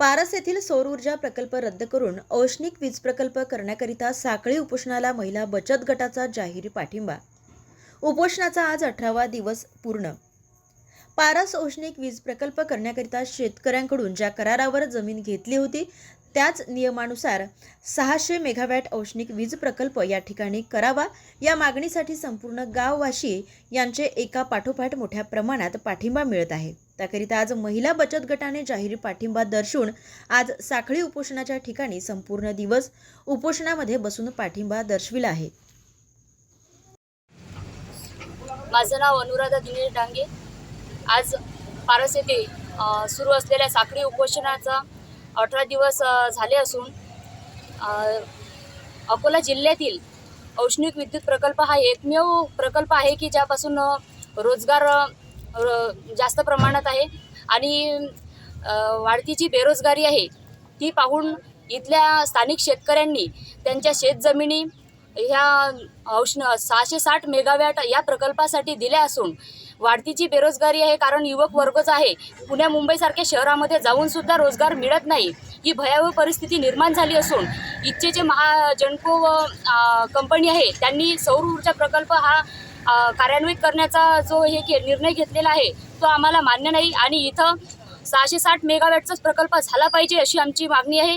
पारस येथील सौर ऊर्जा प्रकल्प रद्द करून औष्णिक वीज प्रकल्प करण्याकरिता साखळी उपोषणाला महिला बचत गटाचा जाहीर पाठिंबा. उपोषणाचा आज अठरावा दिवस पूर्ण. पारस औष्णिक वीज प्रकल्प करण्याकरिता शेतकऱ्यांकडून ज्या करारावर जमीन घेतली होती त्याच नियमानुसार सहाशे मेगावॅट औष्णिक वीज प्रकल्प या ठिकाणी करावा. या मागणीसाठी संपूर्ण गाववाशी यांचे एका पाठोपाठ मोठ्या प्रमाणात पाठिंबा मिळत आहे. त्याकरिता आज महिला बचत गटाने जाहीर पाठिंबा दर्शवून आज साखळी उपोषणाच्या ठिकाणी संपूर्ण दिवस उपोषणामध्ये बसून पाठिंबा दर्शविला आहे. माझं नाव अनुराधा दिनेश डांगे. आज पारस येथे सुरू असलेल्या साखळी उपोषणाचा अठरा दिवस झाले असून अकोला जिल्ह्यातील औष्णिक विद्युत प्रकल्प हा एकमेव प्रकल्प आहे की ज्यापासून रोजगार र- जास्त प्रमाणात आहे आणि वाढती जी बेरोजगारी आहे ती पाहून इथल्या स्थानिक शेतकऱ्यांनी त्यांच्या शेतजमिनी ह्या औष्ण सहाशे साठ मेगावॅट या प्रकल्पासाठी दिल्या असून वाढती जी बेरोजगारी आहे कारण युवक वर्गच आहे. पुण्या मुंबईसारख्या शहरामध्ये जाऊन सुद्धा रोजगार मिळत नाही. ही भयावह परिस्थिती निर्माण झाली असून इथचे महा महाजनको कंपनी आहे त्यांनी सौर ऊर्जा प्रकल्प हा कार्यान्वित करण्याचा जो हे के निर्णय घेतलेला आहे तो आम्हाला मान्य नाही. आणि इथं सहाशे साठ मेगावॅटचाच प्रकल्प झाला पाहिजे अशी आमची मागणी आहे.